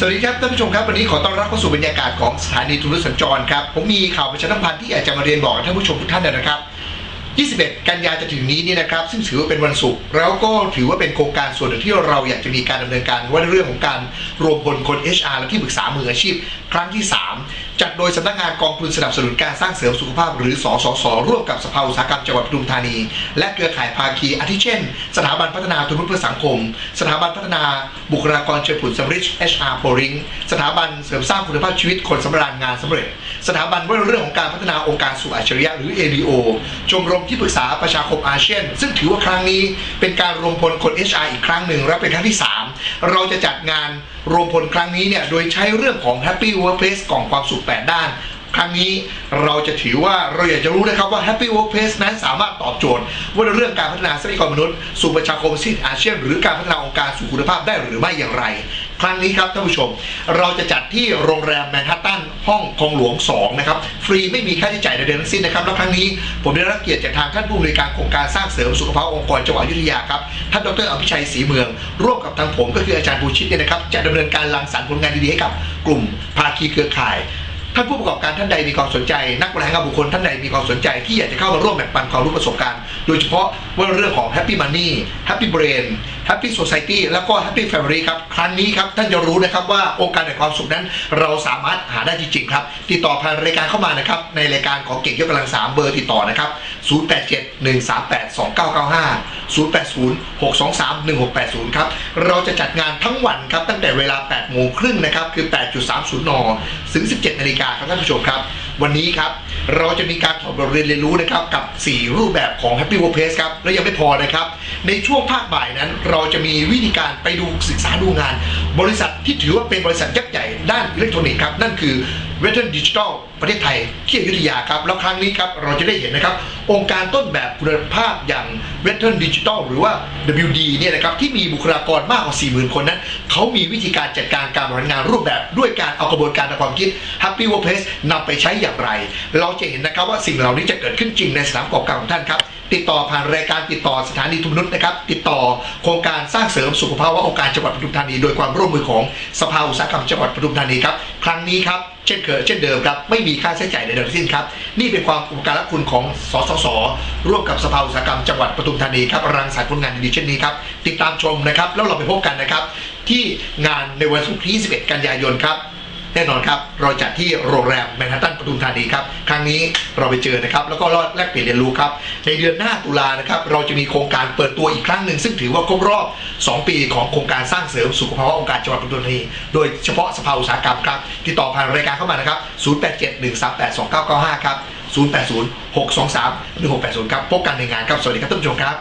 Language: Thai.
สวัสดีครับท่านผู้ชมครับวันนี้ขอต้อนรับเข้าสู่บรรยากาศของสถานีโทรทัศน์สัญจรครับผมมีข่าวประชาสัมพันธ์ที่อยากจะมาเรียนบอกท่านผู้ชมทุกท่านนะครับ 21 กันยาจะถึงนี้นี่นะครับ ซึ่งถือว่าเป็นวันศุกร์แล้วก็ถือว่าเป็นโครงการส่วนหนึ่งที่เราอยากจะมีการดำเนินการว่าเรื่องของการรวมพลคน HR และที่ปรึกษามืออาชีพ ครั้งที่ 3 จัดโดยสำนักงานกองทุนสนับสนุนการสร้างเสริมสุขภาพ หรือสสสร่วมกับสภาอุตสาหกรรมจังหวัดปทุมธานี และเครือข่ายภาคีอาทิเช่น สถาบันพัฒนาทุนเพื่อสังคม สถาบันพัฒนาบุคลากรเชิงผลสำริด HR p o r i n g สถาบันเสริมสร้างคุณภาพชีวิตคนสำราญงานสำเร็จ สถาบันว่าเรื่องของการพัฒนาองค์การสู่อัจฉริยะหรือ ABO ชมรมที่ปรึกษาประชาคมอาเซียน ซึ่งถือว่าครั้งนี้เป็นการรวมพลคน HR อีกครั้งหนึ่งและเป็นครั้งที่ 3 เราจะจัดงานรวมพลครั้งนี้เนี่ยโดยใช้เรื่องของ Happy Workplace กล่องความสุข 8 ด้านครั้งนี้เราจะถือว่าเราอยากจะรู้นะครับว่า Happy Workplace นั้นสามารถตอบโจทย์ ว่าเรื่องการพัฒนาทรัพยากรมนุษย์ สู่ประชาคมสิทธิอาเซียน หรือการพัฒนา การสู่คุณภาพได้หรือไม่อย่างไร ครั้งนี้ครับท่านผู้ชม เราจะจัดที่โรงแรมแมนฮัตตันห้องคลองหลวง 2 นะครับ ฟรีไม่มีค่าใช้จ่ายใดๆทั้งสิ้นนะครับ แล้วครั้งนี้ผมได้รับเกียรติจากทางท่านผู้อำนวยการโครงการสร้างเสริมสุขภาพองค์กรจังหวัดยุธยาครับท่านดรอภิชัยศรีเมือง ร่วมกับทางผมก็คืออาจารย์บูชิตเนี่ยนะครับจะดำเนินการรังสรรค์ผลงานดีๆให้กับ กลุ่มภาคีเครือข่ายท่านผู้ประกอบการท่านใดมีความสนใจ นักบริหารงานบุคคลท่านใดมีความสนใจที่อยากจะเข้ามาร่วมแบ่งปันความรู้ประสบการณ์ โดยเฉพาะว่าเรื่องของ Happy Money Happy Brain Happy Society แล้วก็ Happy Family ครับ ครั้งนี้ครับท่านจะรู้นะครับว่าองค์การแห่งความสุขนั้น เราสามารถหาได้จริงๆครับ ติดต่อผ่านรายการเข้ามานะครับในรายการของเก่งยกกำลังสามเบอร์ติดต่อนะครับ0871382995 0806231680 ครับ เราจะจัดงานทั้งวันครับตั้งแต่เวลา8โมงครึ่งนะครับคือ 8.30 น ถึง 17นาฬิกาครับท่านผู้ชมครับ วันนี้ครับ เราจะมีการถอดบทเรียนเรียนรู้นะครับกับ 4 รูปแบบของ Happy Workplace ครับ และยังไม่พอนะครับ ในช่วงภาคบ่ายนั้น เราจะมีวิธีการไปดูศึกษาดูงาน บริษัทที่ถือว่าเป็นบริษัทยักษ์ใหญ่ด้านอิเล็กทรอนิกส์ครับนั่นคือ Western Digital ประเทศไทยที่อยุธยาครับ แล้วครั้งนี้ครับเราจะได้เห็นนะครับ องค์การต้นแบบคุณภาพอย่าง Western Digital หรือว่า WD เนี่ยนะครับที่มีบุคลากรมากกว่า 40,000 คนนั้น เขามีวิธีการจัดการการบริหารงานรูปแบบ ด้วยการเอากระบวนการทางความคิด Happy Workplace นำไปใช้อย่างไร เราจะเห็นนะครับว่าสิ่งเหล่านี้จะเกิดขึ้นจริงในสนามประกอบการของท่านครับ ติดต่อผ่านรายการติดต่อสถานีทุนนุษย์นะครับ ติดต่อโครงการสร้างเสริมสุขภาวะองค์การจังหวัดปทุมธานี โดยความร่วมมือของสภาอุตสาหกรรมจังหวัดปทุมธานีครับ ครั้งนี้ครับ เช่นเคยเช่นเดิมครับ ไม่มีค่าใช้จ่ายใดๆทั้งสิ้นครับ นี่เป็นความอุปการะคุณของสสส ร่วมกับสภาอุตสาหกรรมจังหวัดปทุมธานีครับรังสรรค์ผลงานดีๆเช่นนี้ครับ ติดตามชมนะครับ แล้วเราไปพบกันนะครับ ที่งานในวันศุกร์ที่ 21 กันยายนครับ แน่นอนครับ เราจัดที่โรงแรมแมนฮัตตันปทุมธานีครับ ครั้งนี้เราไปเจอนะครับ แล้วก็รอดแลกเปลี่ยนเรียนรู้ครับ ในเดือนหน้าตุลานะครับ เราจะมีโครงการเปิดตัวอีกครั้งหนึ่งซึ่งถือว่าครบรอบ 2 ปีของโครงการสร้างเสริมสุขภาวะองค์การจังหวัดปทุมธานี โดยเฉพาะสภาอุตสาหกรรมครับติดต่อผ่านรายการเข้ามานะครับ 0871382995 ครับ 0806231680 ครับ พบกันในงานครับ สวัสดีครับท่านผู้ชมครับ